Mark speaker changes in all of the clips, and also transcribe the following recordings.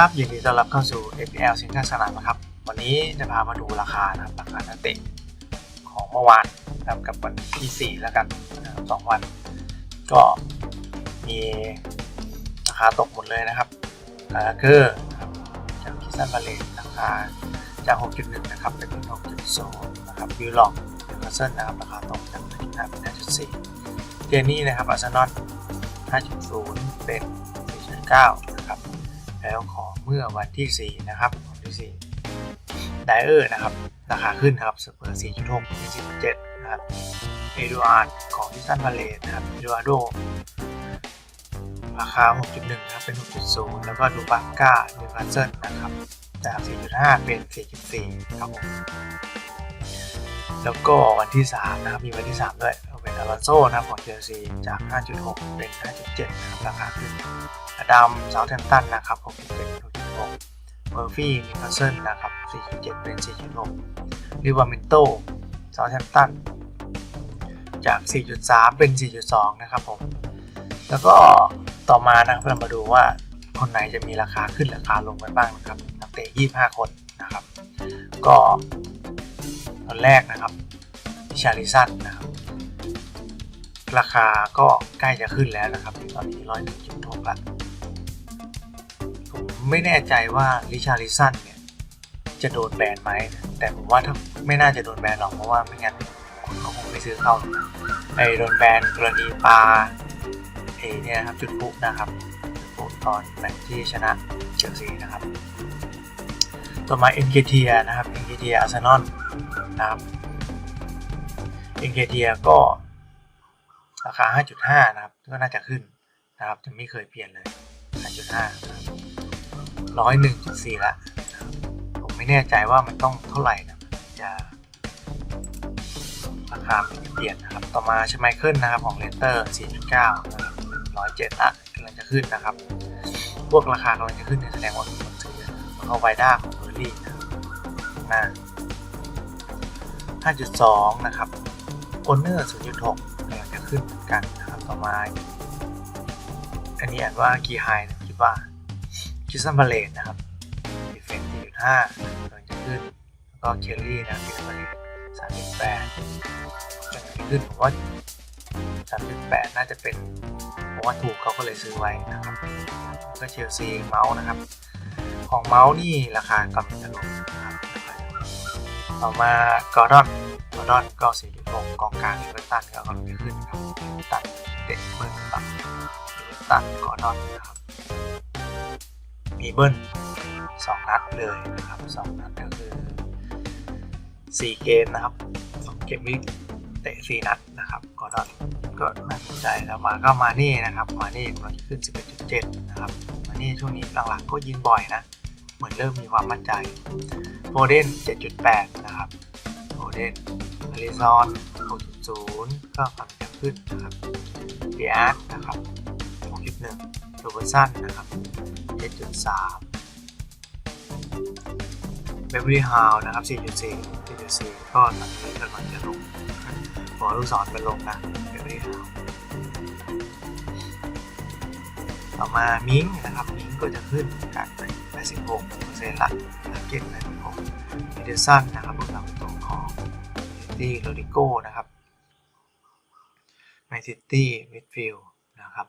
Speaker 1: ครับยินดีต้อนรับเข้าสู่ FPL สินค้าสนามนะครับ วันนี้จะพามาดูราคานะครับราคานักเตะของเมื่อวานนะครับกับวันที่ 4 แล้วกันสองวัน ก็มีราคาตกหมดเลยนะครับคาเกอร์นะครับจากคิสันบาเลนราคาจาก 6.1 นะครับเป็น6.2นะครับยูล็อกเดลเซนนะครับราคาตกจาก1.5เป็น5.4เจนี่นะครับอาร์เซนอล5.0 เป็น4.9นะครับ แล้วของเมื่อวันที่ 4 นะครับวันที่4ไดเออร์นะครับ ราคาขึ้นครับสเปอร์4.6เป็น4.7นะครับเอดูอาร์ดของทิสันพาเลตนะครับเอดูอาร์โดราคา 6.1นะครับเป็น 6.0 แล้วก็ดูบาก้านิวคาเซิลนะครับจาก 4.5 เป็น 4.4 ครับผม แล้วก็วันที่ 3 นะครับ มีวันที่ 3 ด้วย เป็นอลอนโซนะครับของเชลซีจาก 5.6 เป็น 5.7 นะครับราคาขึ้นอดัมเซาท์แฮมตันนะครับ6.7 6.6เมอร์ฟี่นิวคาสเซิลนะครับ 4.7 เป็น 4.6ลิวามินโตเซาท์แฮมตันจาก 4.3 เป็น 4.2 นะครับผม แล้วก็ต่อมานะครับเรามาดูว่าคนไหนจะมีราคาขึ้นราคาลงไปบ้างนะครับ นักเตะ 25 คนนะครับ ก็คนแรกนะครับ ชาลิสันนะครับ ราคาก็ใกล้จะขึ้นแล้วนะครับ ตอนนี้ร้อยหนึ่งจุดหกละผมไม่แน่ใจว่าลิชาริสันเนี่ยจะโดนแบนไหม แต่ผมว่าถ้าไม่น่าจะโดนแบนหรอกเพราะว่าไม่งั้นคนเขาคงไม่ซื้อเข้าไอ้โดนแบนกรณีปลาเอเนี่ยครับจุดปุ๊นะครับจุดปุ๊ตอนแมตช์ที่ชนะเชลซีนะครับ ต่อมาเอ็นเกเทียนะครับเอ็นเกเทียอาร์เซนอลนะครับเอ็นเกเทียก็ ราคา 5.5 นะครับ ก็น่าจะขึ้นนะครับจะไม่เคยเปลี่ยนเลย 5.5นะครับ101.4ละนะครับผมไม่แน่ใจว่ามันต้องเท่าไหร่นะจะราคาเปลี่ยนนะครับ ต่อมาชไมเคิลนะครับของเลนเตอร์4.9นะครับ107ละกำลังจะขึ้นนะครับ พวกราคากำลังจะขึ้นเนี่ยแสดงว่ามีคนซื้อแล้วก็ไวด้าของเบอร์ลี่นะครับหน้า5.2 นะครับโอนเนอร์0.6กำลัง ขึ้นกันนะครับต่อมาอันนี้อ่านว่ากีไฮนะคิดว่าคิสันบาเลนนะครับดีเฟนต์4.5กำลังจะขึ้น แล้วก็เคลลี่นะคิสันบาเลน3.8กำลังจะขึ้นผมว่า3.8น่าจะเป็นเพราะว่าถูกเขาก็เลยซื้อไว้นะครับก็เชลซีเมาส์นะครับ ของเมาส์นี่ราคากำลังจะลงนะครับต่อมากอร์ดอนกอร์ดอนก็4.6 กองกลางเอเวอร์ตันก็กำลังจะขึ้นครับตัดเตะเบิ้ลตัดตัดกอร์ดอนนะครับ มีเบิ้ล2นัดเลยนะครับ2นัดก็คือ4เกมนะครับ2เกมวิกเตะ4นัดนะครับกอร์ดอนก็น่าสนใจแล้วมาก็มานี่นะครับ มานี่กำลังจะขึ้น 11.7 นะครับ มานี่ช่วงนี้หลังๆก็ยิงบ่อยนะ เหมือนเริ่มมีความมั่นใจโฟเดน7.8 นะครับโฟเดน อลิซอน6.0ก็กำลังจะขึ้นนะครับเดียร์นะครับ 6.1โรเบอร์สันนะครับ 7.3เบเบอรี่ฮาวนะครับ 4.4 4.4 ก็ตอนนี้กำลังจะลงขอลูกศรไปลงนะเบเบอรี่ฮาวต่อมามิงนะครับมิงก็จะขึ้นกันไป86%ละมาเก็ต86มิเดสันนะครับผู้นำตัวของ ตี้โรดิโก้นะครับแมนซิตี้มิดฟิลด์นะครับ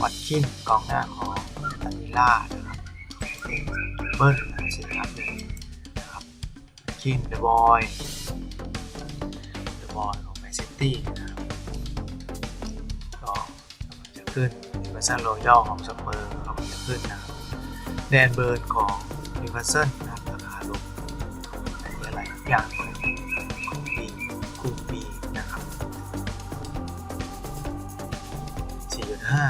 Speaker 1: วัตคินกองหน้าของตานิล่านะครับเบิ้ลสี่ครับเลยนะครับคินเดอะบอยเดอะบอยของแมนซิตี้นะครับก็กำลังจะขึ้นเวอร์ซันโรยัลของสเปอร์กำลังจะขึ้นนะครับแดนเบิร์นของนิวคาสเซิลนะครับราคาลงอันนี้อะไรอย่างของของ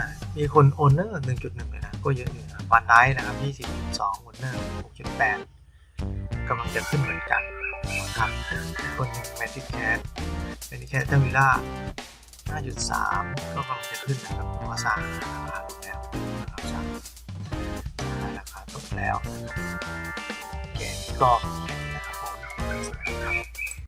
Speaker 1: 5 มีคนโอนเนอร์ 1.1 เลยนะ ก็เยอะอยู่นะวันไดนะครับ 20.2โอนเนอร์ 6.8กำลังจะขึ้นเหมือนกันนะครับคนหนึ่งแมทติแคสแมทติแคสเทวิล่า5.3 ก็กำลังจะขึ้นนะครับเพราะว่าสร้างราคาตกแล้วนะครับสร้าราคาตกแล้วนะครับแกนก็แข็ง